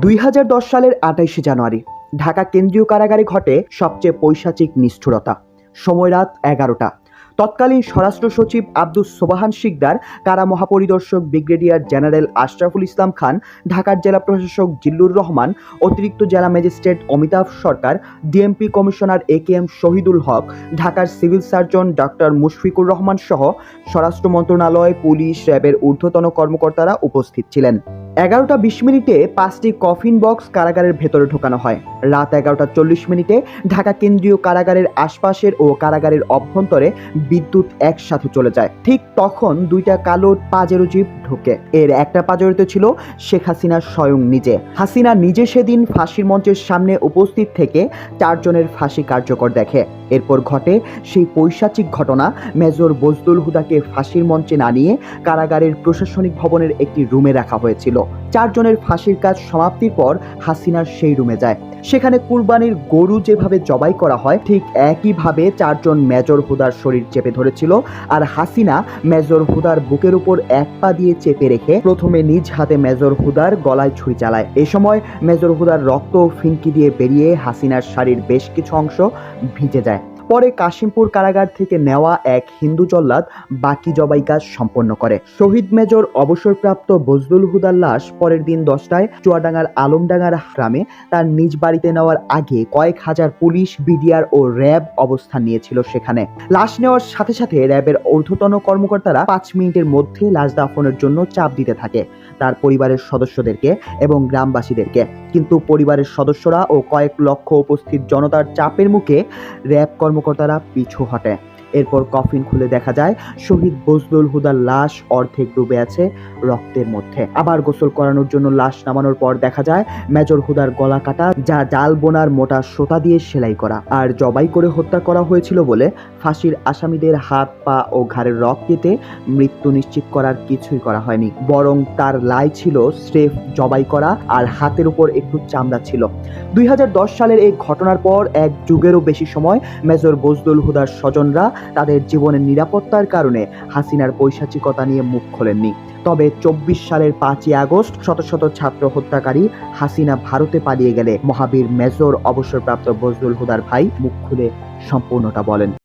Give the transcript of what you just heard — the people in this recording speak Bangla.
দুই হাজার দশ সালের আঠাইশে জানুয়ারি ঢাকা কেন্দ্রীয় কারাগারে ঘটে সবচেয়ে পৈশাচিক নিষ্ঠুরতা। সময় রাত এগারোটা। তৎকালীন স্বরাষ্ট্র সচিব আব্দুস সোবাহান শিকদার, কারা মহাপরিদর্শক ব্রিগেডিয়ার জেনারেল আশরাফুল ইসলাম খান, ঢাকার জেলা প্রশাসক জিল্লুর রহমান, অতিরিক্ত জেলা magistrate Amitabh Sarkar, DMP commissioner A K M Shahidul Haque, ঢাকার civil surgeon doctor Mushfiqur Rahman সহ স্বরাষ্ট্র মন্ত্রণালয়, পুলিশ, র্যাবের ঊর্ধ্বতন কর্মকর্তারা উপস্থিত ছিলেন। এগারোটা বিশ মিনিটে পাঁচটি কফিন বক্স কারাগারের ভেতরে ঢোকানো হয়। রাত এগারোটা চল্লিশ মিনিটে ঢাকা কেন্দ্রীয় কারাগারের আশপাশের ও কারাগারের অভ্যন্তরে বিদ্যুৎ একসাথে চলে যায়। ঠিক তখন দুইটা কালো পাজেরো জিপ ঢোকে। এর একটা পাজেরোতে ছিল শেখ হাসিনা স্বয়ং নিজে। হাসিনা নিজে সেদিন ফাঁসির মঞ্চের সামনে উপস্থিত থেকে চারজনের ফাঁসি কার্যকর দেখে। এরপর ঘটে সেই পৈশাচিক ঘটনা। মেজর বজদুল হুদাকে ফাঁসির মঞ্চে না নিয়ে কারাগারের প্রশাসনিক ভবনের একটি রুমে রাখা হয়েছিল। চারজনের ফাঁসির কাজ সমাপ্তির পর হাসিনা সেই রুমে যায়। সেখানে কুরবানির গরু যেভাবে জবাই করা হয়, ঠিক একইভাবে চারজন মেজর হুদার শরীর চেপে ধরেছিল আর হাসিনা মেজর হুদার বুকের উপর এক পা দিয়ে চেপে রেখে প্রথমে নিজ হাতে মেজর হুদার গলায় ছুরি চালায়। এ সময় মেজর হুদার রক্ত ফিনকি দিয়ে বেরিয়ে হাসিনার শাড়ির বেশ কিছু অংশ ভিজে যায়। পরে কাশিমপুর কারাগার থেকে নেওয়া এক হিন্দু জল্লাদ বাকি জবাই কাজ সম্পন্ন করে। শহীদ মেজর অবসরপ্রাপ্ত বজলুল হুদার লাশ পরের দিন দশটায় চুয়াডাঙ্গার আলমডাঙ্গার গ্রামে তার নিজ বাড়িতে নেওয়ার আগে কয়েক হাজার পুলিশ, বিডিআর ও র্যাব অবস্থান নিয়েছিল সেখানে। লাশ নেওয়ার সাথে সাথে র্যাবের ঊর্ধ্বতন কর্মকর্তারা পাঁচ মিনিটের মধ্যে লাশ দাফনের জন্য চাপ দিতে থাকে তার পরিবারের সদস্যদেরকে এবং গ্রামবাসীদেরকে। কিন্তু পরিবারের সদস্যরা ও কয়েক লক্ষ উপস্থিত জনতার চাপের মুখে র্যাব কর্মকর্তারা পিছু হটে। এরপর কফিন খুলে দেখা যায়, শহীদ বজলুল হুদার লাশ অর্ধেক ডুবে আছে রক্তের মধ্যে। আবার গোসল করানোর জন্য লাশ নামানোর পর দেখা যায়, মেজর হুদার গলা কাটা, যা জাল বোনার মোটা সোতা দিয়ে সেলাই করা। আর জবাই করে হত্যা করা হয়েছিল বলে ফাঁসির আসামিদের হাত, পা ও ঘাড়ের রক কেটে মৃত্যু নিশ্চিত করার কিছুই করা হয়নি। বরং তার লাই ছিল স্রেফ জবাই করা আর হাতের উপর একটু চামড়া ছিল। দুই হাজার দশ সালের এই ঘটনার পর এক যুগেরও বেশি সময় মেজর বজদুল হুদার স্বজনরা তাদের জীবনের নিরাপত্তার কারণে হাসিনার পৈশাচিকতা নিয়ে মুখ খোলেননি। তবে চব্বিশ সালের পাঁচই আগস্ট শত শত ছাত্র হত্যাকারী হাসিনা ভারতে পালিয়ে গেলে মহাবীর মেজর অবসরপ্রাপ্ত বজরুল হুদার ভাই মুখ খুলে সম্পূর্ণটা বলেন।